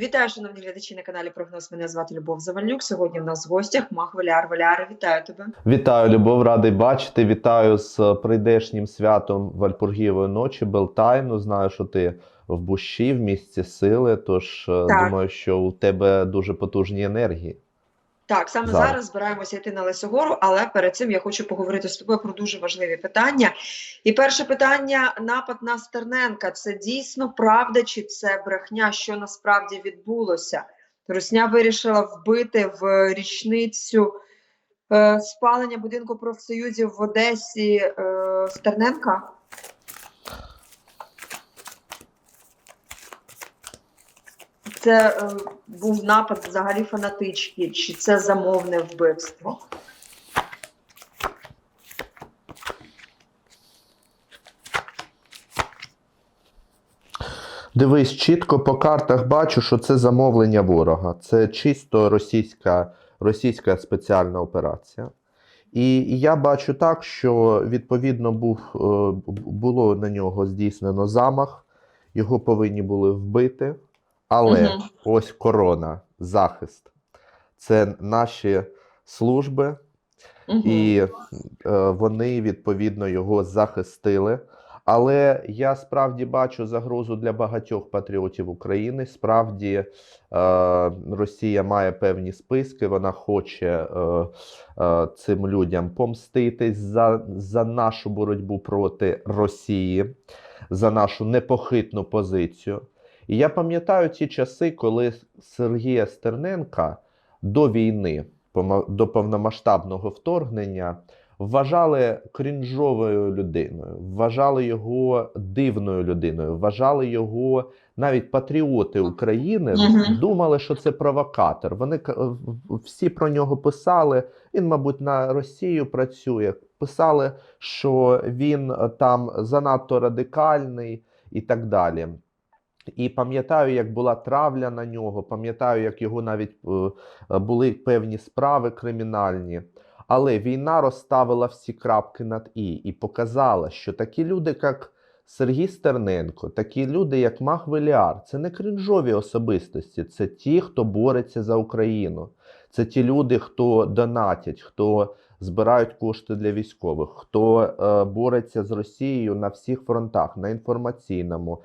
Вітаю, шановні глядачі на каналі Прогноз. Мене звати Любов Завальнюк. Сьогодні в нас в гостях Мах Валяр. Валяра, вітаю тебе. Вітаю, Любов, радий бачити. Вітаю з прийдешнім святом Вальпургієвої ночі, Белтайну. Знаю, що ти в Бущі, в місці сили. Тож е, Так. думаю, що у тебе дуже потужні енергії. Так, саме Зараз. зараз. збираємося йти на Лисогору, але перед цим я хочу поговорити з тобою про дуже важливі питання. І перше питання: напад на Стерненка. Це дійсно правда чи це брехня? Що насправді відбулося? Русня вирішила вбити в річницю е, спалення будинку профсоюзів в Одесі е, Стерненка. Це е, був напад взагалі фанатички, чи це замовне вбивство? Дивись, чітко по картах бачу, що це замовлення ворога. Це чисто російська, російська спеціальна операція. І і я бачу так, що відповідно був, е, було на нього здійснено замах, його повинні були вбити. Але Мгм. ось корона, захист. Це наші служби, Мгм. і е, вони відповідно його захистили. Але я справді бачу загрозу для багатьох патріотів України. Справді е, Росія має певні списки, вона хоче е, е, цим людям помститись за, за нашу боротьбу проти Росії, за нашу непохитну позицію. І я пам'ятаю ті часи, коли Сергія Стерненка до війни, до повномасштабного вторгнення, вважали крінжовою людиною, вважали його дивною людиною, вважали його навіть патріоти України, думали, що це провокатор. Вони всі про нього писали. Він, мабуть, на Росію працює. Писали, що він е, там занадто радикальний і так далі. І пам'ятаю, як була травля на нього, пам'ятаю, як його навіть е, е, були певні справи кримінальні. Але війна розставила всі крапки над і і показала, що такі люди, як Сергій Стерненко, такі люди, як Мах Веліар, це не кринжові особистості, це ті, хто бореться за Україну. Це ті люди, хто донатять, хто збирають кошти для військових, хто е, бореться з Росією на всіх фронтах, на інформаційному.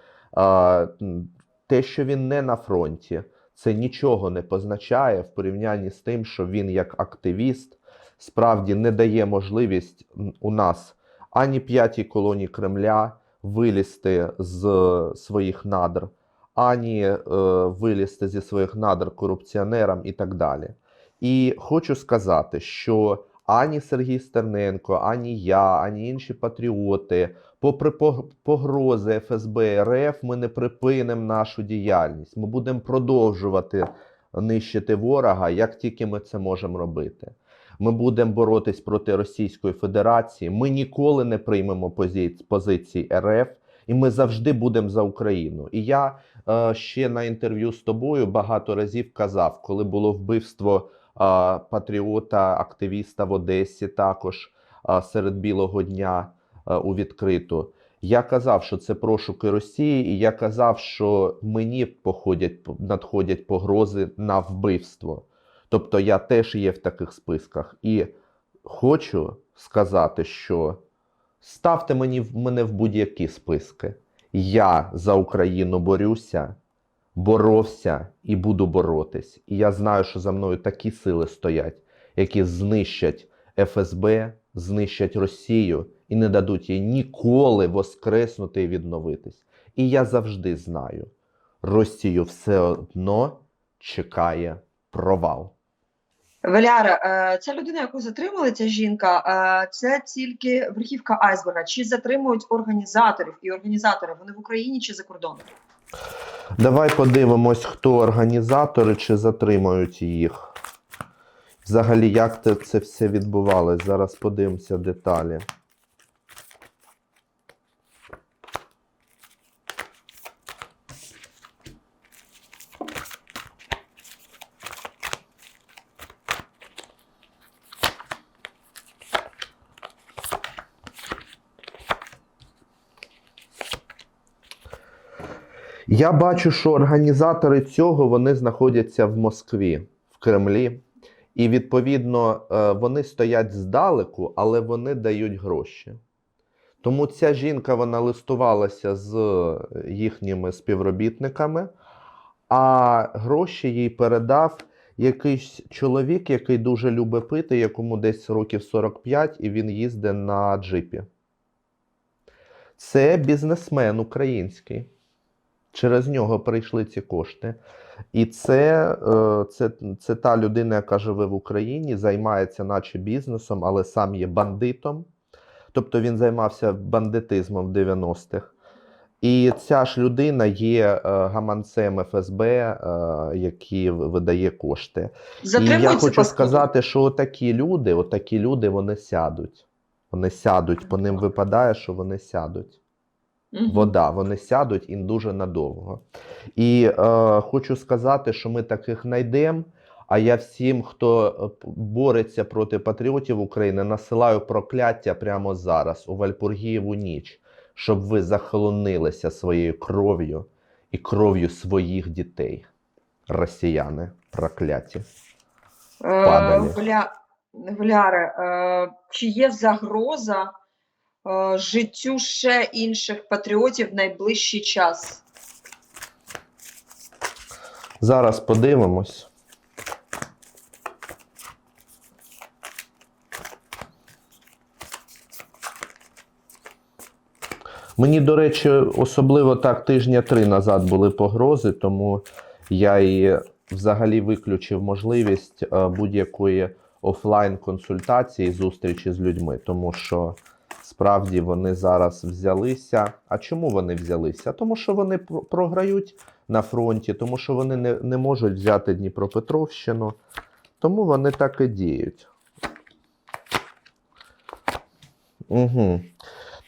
Те, що він не на фронті, це нічого не позначає в порівнянні з тим, що він як активіст справді не дає можливість у нас ані п'ятій колонії Кремля вилізти з своїх надр, ані е, вилізти зі своїх надр корупціонерам і так далі. І хочу сказати, що ані Сергій Стерненко, ані я, ані інші патріоти, попри погрози ФСБ РФ, ми не припинимо нашу діяльність. Ми будемо продовжувати нищити ворога, як тільки ми це можемо робити. Ми будемо боротись проти Російської Федерації. Ми ніколи не приймемо позиції, РФ, і ми завжди будемо за Україну. І я е, ще на інтерв'ю з тобою багато разів казав, коли було вбивство патріота, активіста в Одесі, також серед білого дня у відкриту. Я казав, що це прошуки Росії, і я казав, що мені походять надходять погрози на вбивство. Тобто я теж є в таких списках. І хочу сказати, що ставте мені мене в будь-які списки. Я за Україну борюся, боровся і буду боротись. І я знаю, що за мною такі сили стоять, які знищать ФСБ, знищать Росію і не дадуть їй ніколи воскреснути і відновитись. І я завжди знаю, Росію все одно чекає провал. Валяра, е, ця людина, яку затримали, ця жінка, е, це тільки верхівка айсберга. Чи затримують організаторів і організатори? Вони в Україні чи за кордоном? Давай подивимось, хто організатори чи затримують їх. Взагалі, як це все відбувалось. Зараз подивимося деталі. Я бачу, що організатори цього вони знаходяться в Москві, в Кремлі, і відповідно е, вони стоять здалеку, але вони дають гроші. Тому ця жінка вона листувалася з їхніми співробітниками, а гроші їй передав якийсь чоловік, який дуже любить пити, якому десь років 45, і він їздить на джипі. Це бізнесмен український. Через нього прийшли ці кошти. І це, е, це, це та людина, яка живе в Україні, займається наче бізнесом, але сам є бандитом. Тобто він займався бандитизмом в 90-х. І ця ж людина є е, гаманцем ФСБ, е, який видає кошти. І я хочу сказати, що отакі люди, отакі люди, вони сядуть. Вони сядуть, по ним випадає, що вони сядуть. Вода, вони сядуть і дуже надовго. І е, хочу сказати, що ми таких знайдемо. А я всім, хто е, бореться проти патріотів України, насилаю прокляття прямо зараз, у Вальпургієву ніч, щоб ви захолонилися своєю кров'ю і кров'ю своїх дітей. Росіяни прокляті. Е, падали. Гуля... Гуляре, е, чи є загроза життю ще інших патріотів в найближчий час? Зараз подивимось. Мені, до речі, особливо так тижня три назад були погрози, тому я і взагалі виключив можливість е, будь-якої офлайн-консультації, зустрічі з людьми, тому що справді вони зараз взялися. А чому вони взялися? Тому що вони програють на фронті, тому що вони не, не можуть взяти Дніпропетровщину, тому вони так і діють. Угу.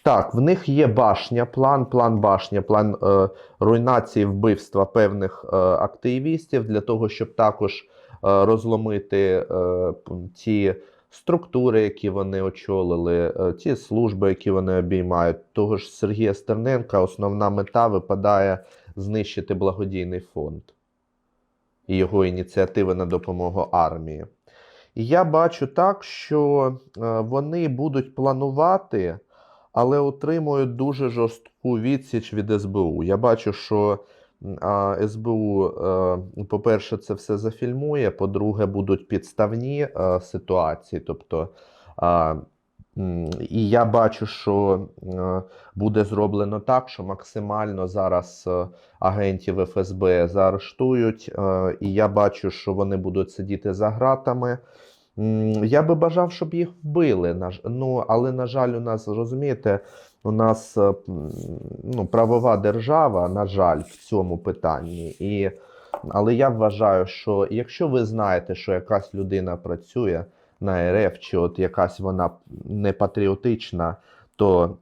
Так, в них є башня, план, план башня, план е, руйнації вбивства певних е, активістів для того, щоб також е, розломити е, ті структури, які вони очолили, е, ті служби, які вони обіймають. Того ж Сергія Стерненка основна мета випадає знищити благодійний фонд і його ініціативи на допомогу армії. І я бачу так, що е, вони будуть планувати, але отримують дуже жорстку відсіч від СБУ. Я бачу, що СБУ, е, по-перше, це все зафільмує, по-друге, будуть підставні е, ситуації. Тобто, і я бачу, що е, буде зроблено так, що максимально зараз агентів ФСБ заарештують, і я бачу, що вони будуть сидіти за ґратами. Я би бажав, щоб їх вбили. Ну, але, на жаль, у нас, розумієте, у нас е, ну, правова держава, на жаль, в цьому питанні. І, але я вважаю, що якщо ви знаєте, що якась людина працює на РФ, чи от якась вона не патріотична, то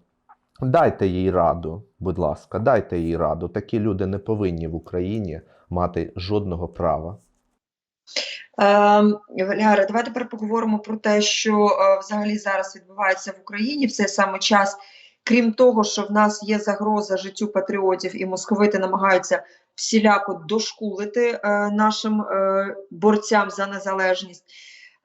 дайте їй раду, будь ласка, дайте їй раду. Такі люди не повинні в Україні мати жодного права. Ем, давай тепер поговоримо про те, що е, взагалі зараз відбувається в Україні в цей саме час. Крім того, що в нас є загроза життю патріотів, і московити намагаються всіляко дошкулити е, нашим е, борцям за незалежність.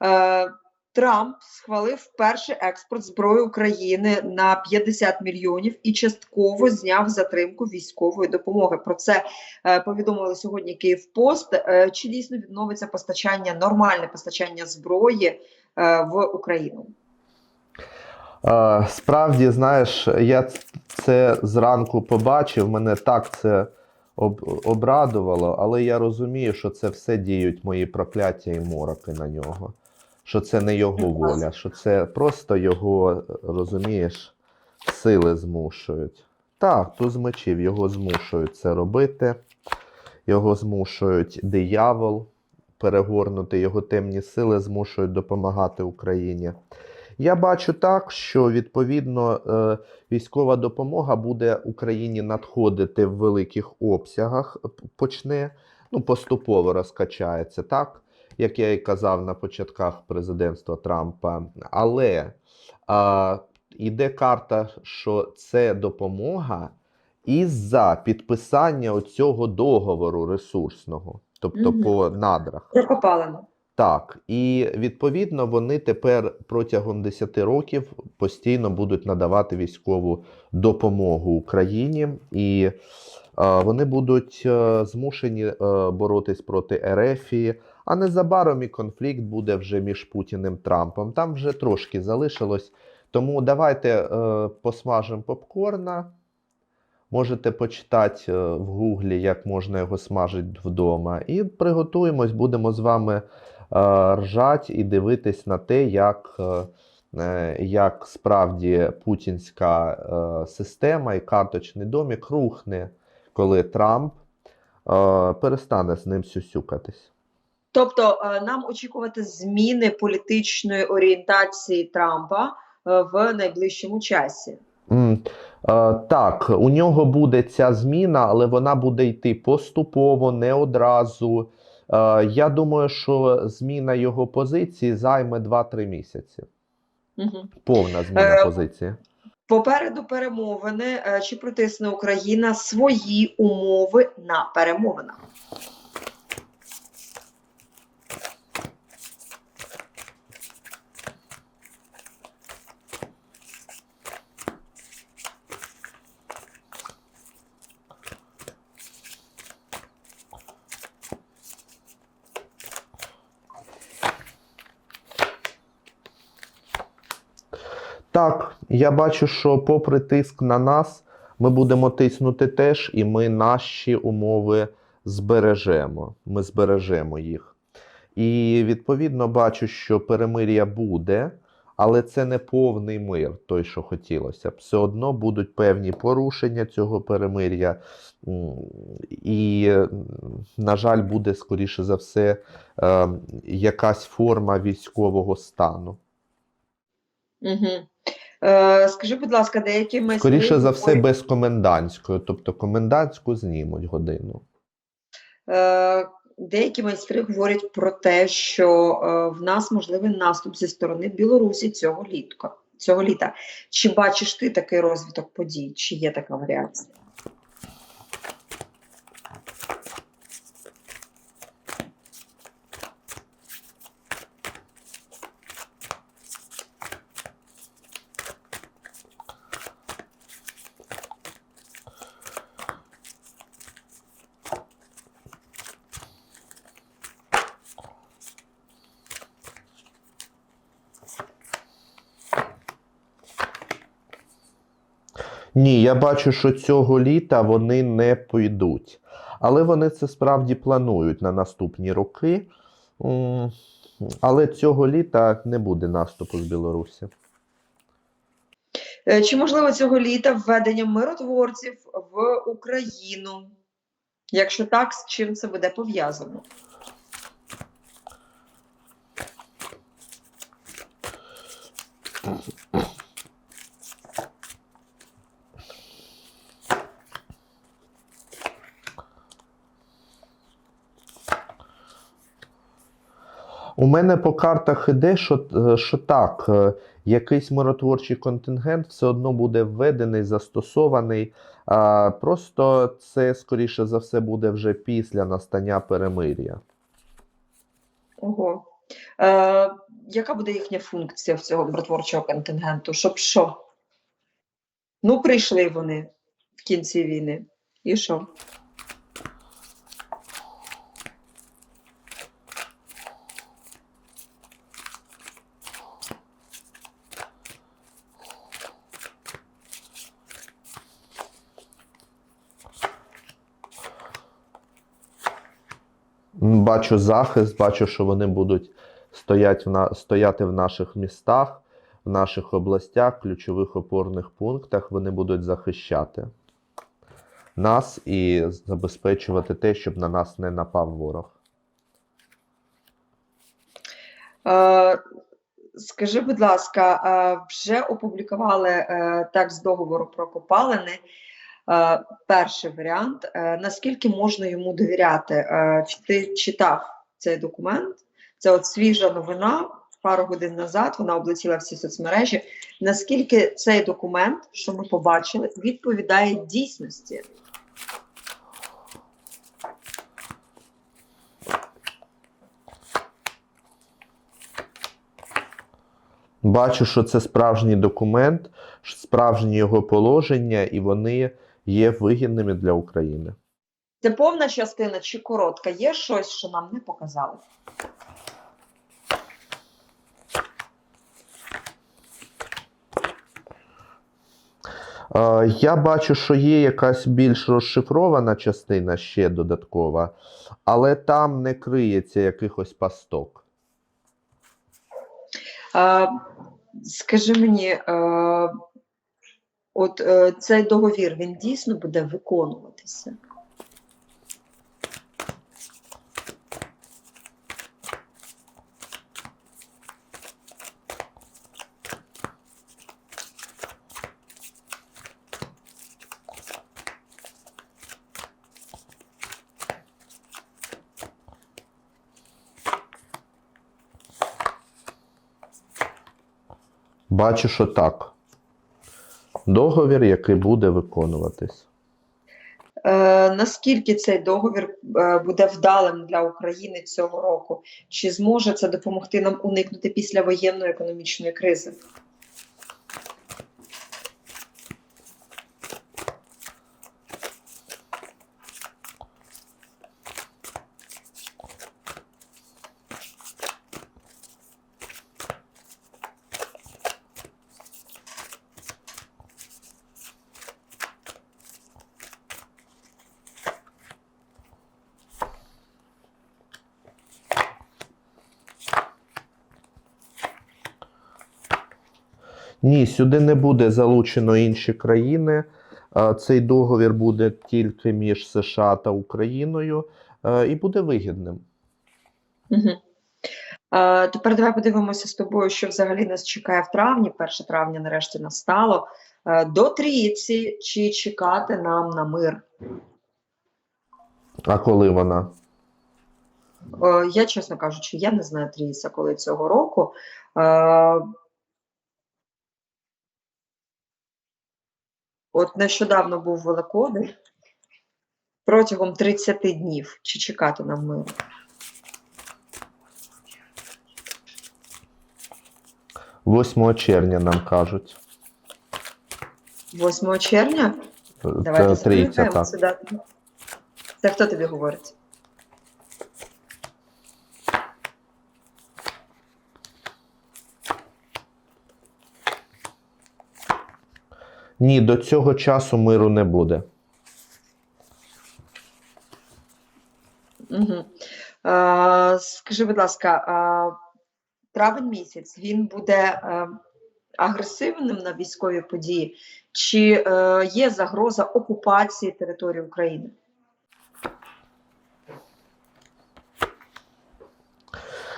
Е, Трамп схвалив перший експорт зброї України на 50 мільйонів і частково зняв затримку військової допомоги. Про це е, повідомили сьогодні Київпост. Е, Чи дійсно відновиться постачання, нормальне постачання зброї е, в Україну? Е, Справді, знаєш, я це зранку побачив, мене так це об, обрадувало, але я розумію, що це все діють мої прокляття і мороки на нього. Що це не його воля, що це просто його, розумієш, сили змушують. Так, туз мечів його змушують це робити, його змушують диявол перегорнути, його темні сили змушують допомагати Україні. Я бачу так, що відповідно е, військова допомога буде Україні надходити в великих обсягах, почне ну, поступово розкачається, так як я і казав на початках президентства Трампа. Але а, іде карта, що це допомога, із-за підписання оцього договору ресурсного, тобто Мгм. по надрах. Про копалину. Так, і відповідно вони тепер протягом 10 років постійно будуть надавати військову допомогу Україні, і е, вони будуть е, змушені е, боротись проти Ерефії. А незабаром і конфлікт буде вже між Путіним Трампом. Там вже трошки залишилось. Тому давайте е, посмажемо попкорна. Можете почитати е, в гуглі, як можна його смажити вдома. І приготуємось, будемо з вами е, ржать і дивитись на те, як, е, як справді путінська система і карточний домік рухне, коли Трамп перестане з ним сюсюкатись. Тобто е, нам очікувати зміни політичної орієнтації Трампа е, в найближчому часі. Е, Так, у нього буде ця зміна, але вона буде йти поступово, не одразу. Е, Я думаю, що зміна його позиції займе 2-3 місяці. Угу. Повна зміна Е, позиції. Попереду перемовини чи притисне Україна свої умови на перемовинах? Так, я бачу, що попри тиск на нас, ми будемо тиснути теж, і ми наші умови збережемо. Ми збережемо їх. І відповідно бачу, що перемир'я буде, але це не повний мир, той, що хотілося. Все одно будуть певні порушення цього перемир'я. І, на жаль, буде, скоріше за все, е, якась форма військового стану. Угу. Е, скажи, будь ласка, деякі майстри Скоріше за все, без комендантської, тобто комендантську знімуть годину. Е, Деякі майстри говорять про те, що е, в нас можливий наступ зі сторони Білорусі цього літка. Цього літа. Чи бачиш ти такий розвиток подій? Чи є така варіація? Ні, я бачу, що цього літа вони не підуть. Але вони це справді планують на наступні роки. Але цього літа не буде наступу з Білорусі. Е, Чи можливо цього літа введення миротворців в Україну? Якщо так, з чим це буде пов'язано? У мене по картах іде, що, е, що так, е, якийсь миротворчий контингент все одно буде введений, застосований. А, Просто це, скоріше за все, буде вже після настання перемир'я. Ого. Е, яка буде їхня функція в цього миротворчого контингенту? Щоб що? Ну, прийшли вони в кінці війни. І що? Бачу захист, бачу, що вони будуть стоять в стояти в наших містах, в наших областях, ключових опорних пунктах. Вони будуть захищати нас і забезпечувати те, щоб на нас не напав ворог. Е, скажи, будь ласка, вже опублікували е, текст договору про копалини. Е, перший варіант. Е, наскільки можна йому довіряти? Е, ти читав цей документ? Це от свіжа новина. пару годин назад, вона облетіла всі соцмережі. Наскільки цей документ, що ми побачили, відповідає дійсності? Бачу, що це справжній документ, справжні його положення, і вони є вигідними для України. Це повна частина чи коротка? Є щось, що нам не показали? Я бачу, що є якась більш розшифрована частина ще додаткова, але там не криється якихось пасток. Скажи мені, от е, цей договір він дійсно буде виконуватися? Бачу, що так. Договір, який буде виконуватись. Е, наскільки цей договір е, буде вдалим для України цього року? Чи зможе це допомогти нам уникнути післявоєнної економічної кризи? Ні, сюди не буде залучено інші країни. Цей договір буде тільки між США та Україною е, і буде вигідним. Угу. Тепер давай подивимося з тобою, що взагалі нас чекає в травні. 1 травня нарешті настало. Е, до трійці чи чекати нам на мир? А коли вона? Е, я, чесно кажучи, я не знаю трійця, коли цього року. От нещодавно був Великодень. Протягом 30 днів чи чекати нам миру? 8 червня нам кажуть. 8 червня? Е, Давайте трійця, так. Це хто тобі говорить? Ні, до цього часу миру не буде. Угу. Е, скажи, будь ласка, е, травень місяць він буде е, агресивним на військові події, чи е, є загроза окупації території України?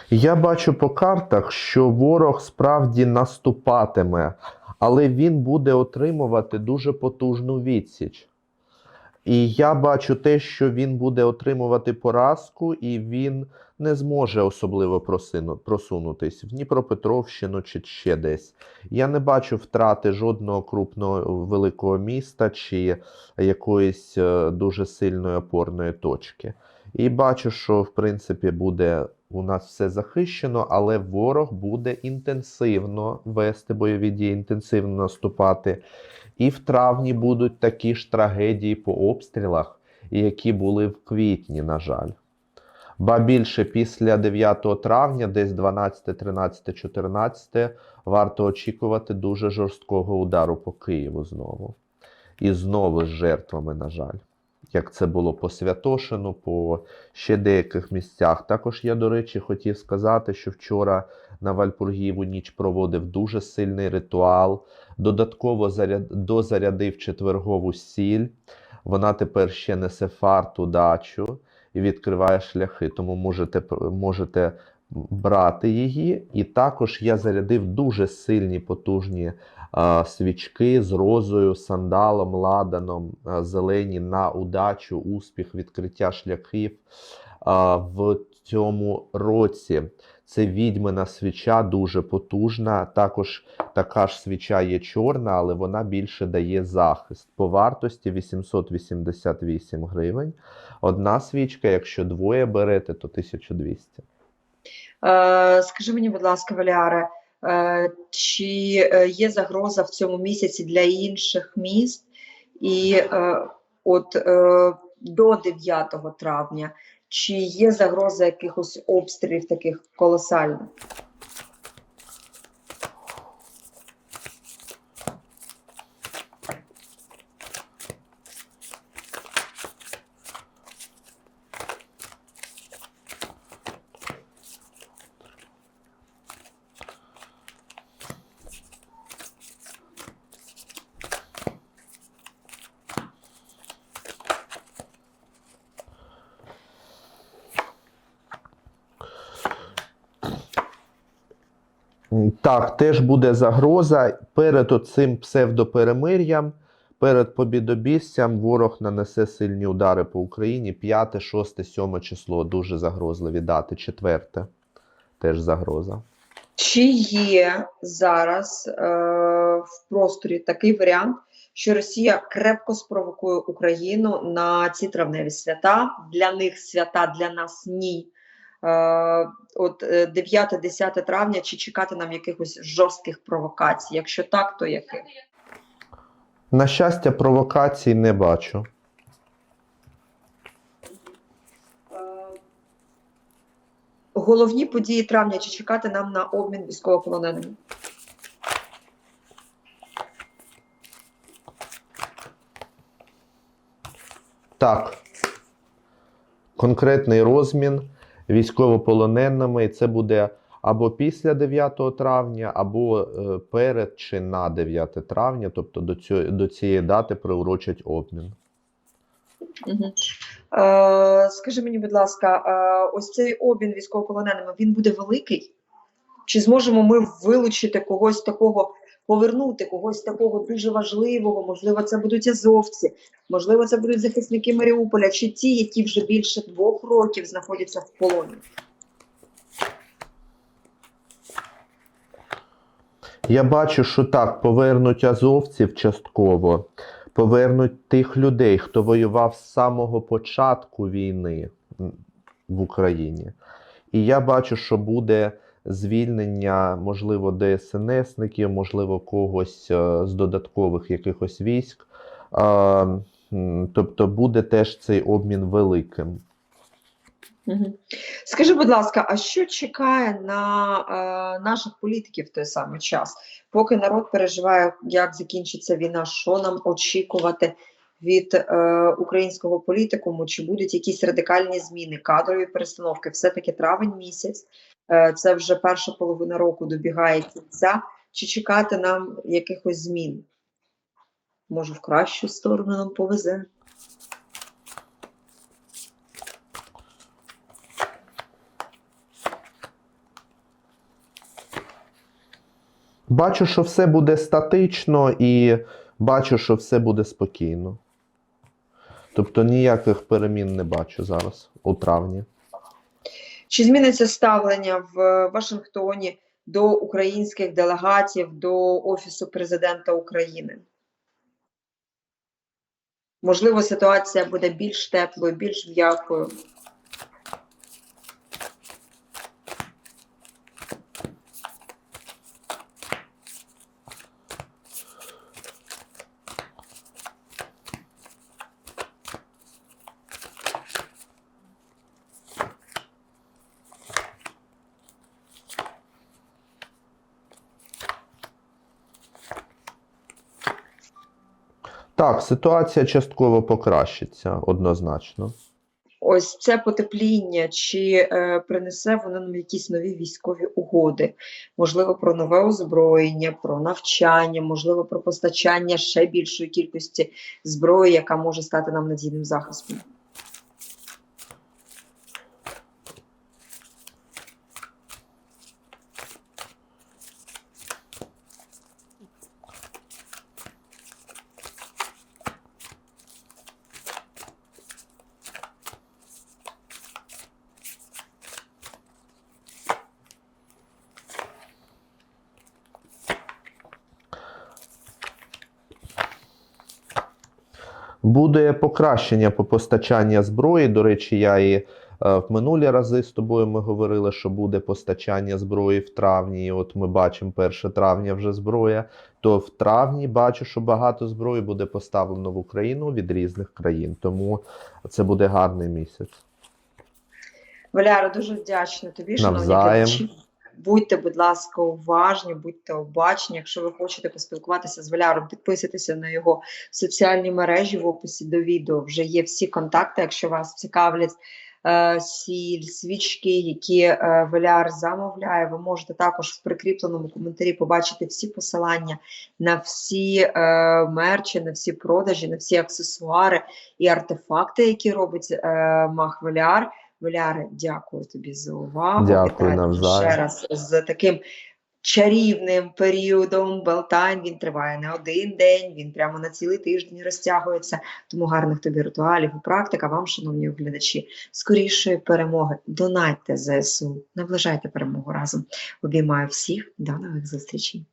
Я бачу по картах, що ворог справді наступатиме, але він буде отримувати дуже потужну відсіч. І я бачу те, що він буде отримувати поразку, і він не зможе особливо просунутись в Дніпропетровщину чи ще десь. Я не бачу втрати жодного крупного великого міста чи якоїсь е, дуже сильної опорної точки. І бачу, що в принципі буде у нас все захищено, але ворог буде інтенсивно вести бойові дії, інтенсивно наступати. І в травні будуть такі ж трагедії по обстрілах, які були в квітні, на жаль. Ба більше після 9 травня, десь 12, 13, 14, варто очікувати дуже жорсткого удару по Києву знову. І знову з жертвами, на жаль. Як це було по Святошину, по ще деяких місцях. Також я, до речі, хотів сказати, що вчора на Вальпургієву ніч проводив дуже сильний ритуал. Додатково заряд... дозарядив четвергову сіль. Вона тепер ще несе фарт удачу і відкриває шляхи. Тому можете, можете брати її. І також я зарядив дуже сильні потужні свічки з розою, сандалом, ладаном, зелені на удачу, успіх, відкриття шляхів в цьому році. Це відьмина свіча, дуже потужна. Також така ж свіча є чорна, але вона більше дає захист. По вартості 888 гривень. Одна свічка, якщо двоє берете, то 1200. Е, скажи мені, будь ласка, Валяре, е, чи е, є загроза в цьому місяці для інших міст? І е, от е, до 9 травня, чи є загроза якихось обстрілів таких колосальних? Так, теж буде загроза. Перед оцим псевдоперемир'ям, перед побідобіссям ворог нанесе сильні удари по Україні. 5, 6, 7 число дуже загрозливі дати. Четверте теж загроза. Чи є зараз е, в просторі такий варіант, що Росія крепко спровокує Україну на ці травневі свята? Для них свята, для нас ні. Е, от 9-10 травня, чи чекати нам якихось жорстких провокацій? Якщо так, то яких? На щастя, провокацій не бачу. Головні події травня, чи чекати нам на обмін військовополоненими? Так. Конкретний розмін військовополоненими. І це буде або після 9 травня, або е, перед чи на 9 травня, тобто до, цього, до цієї дати приурочать обмін. Угу. Скажи мені, будь ласка, е, ось цей обмін військовополоненими, він буде великий? Чи зможемо ми вилучити когось такого, повернути когось такого дуже важливого? Можливо, це будуть азовці, можливо, це будуть захисники Маріуполя, чи ті, які вже більше двох років знаходяться в полоні? Я бачу, що так, повернуть азовців частково, повернуть тих людей, хто воював з самого початку війни в Україні. І я бачу, що буде звільнення, можливо, ДСНСників, можливо, когось е, з додаткових якихось військ. Тобто буде теж цей обмін великим. Скажи, будь ласка, а що чекає на е, наших політиків в той самий час? Поки народ переживає, як закінчиться війна, що нам очікувати від е, українського політикуму? Чи будуть якісь радикальні зміни, кадрові перестановки? Все-таки травень місяць, е, це вже перша половина року добігає кінця. Чи чекати нам якихось змін? Може, в кращу сторону нам повезе? Бачу, що все буде статично, і бачу, що все буде спокійно. Тобто ніяких перемін не бачу зараз у травні. Чи зміниться ставлення в Вашингтоні до українських делегатів до Офісу президента України? Можливо, ситуація буде більш теплою, більш м'якою. Так, ситуація частково покращиться однозначно. Ось це потепління, чи е, принесе воно нам якісь нові військові угоди? Можливо, про нове озброєння, про навчання, можливо, про постачання ще більшої кількості зброї, яка може стати нам надійним захистом. Буде покращення по постачання зброї. До речі, я і е, в минулі рази з тобою ми говорили, що буде постачання зброї в травні. І от ми бачимо 1 травня вже зброя. То в травні бачу, що багато зброї буде поставлено в Україну від різних країн. Тому це буде гарний місяць. Валяра, дуже вдячна тобі, шановні глядачі. Будьте, будь ласка, уважні, будьте обачні. Якщо ви хочете поспілкуватися з Валяром, підписуйтеся на його соціальні мережі в описі до відео. Вже є всі контакти, якщо вас цікавлять е, сіль, свічки, які е, Валяр замовляє. Ви можете також в прикріпленому коментарі побачити всі посилання на всі е, мерчі, на всі продажі, на всі аксесуари і артефакти, які робить Мах Валяр. Валяре, дякую тобі за увагу. Дякую навзаєм. ще раз з таким чарівним періодом. Белтайн він триває не один день, він прямо на цілий тиждень розтягується. Тому гарних тобі ритуалів і практик. А вам, шановні глядачі, скорішої перемоги. Донайте ЗСУ, наближайте перемогу разом. Обіймаю всіх. До нових зустрічей.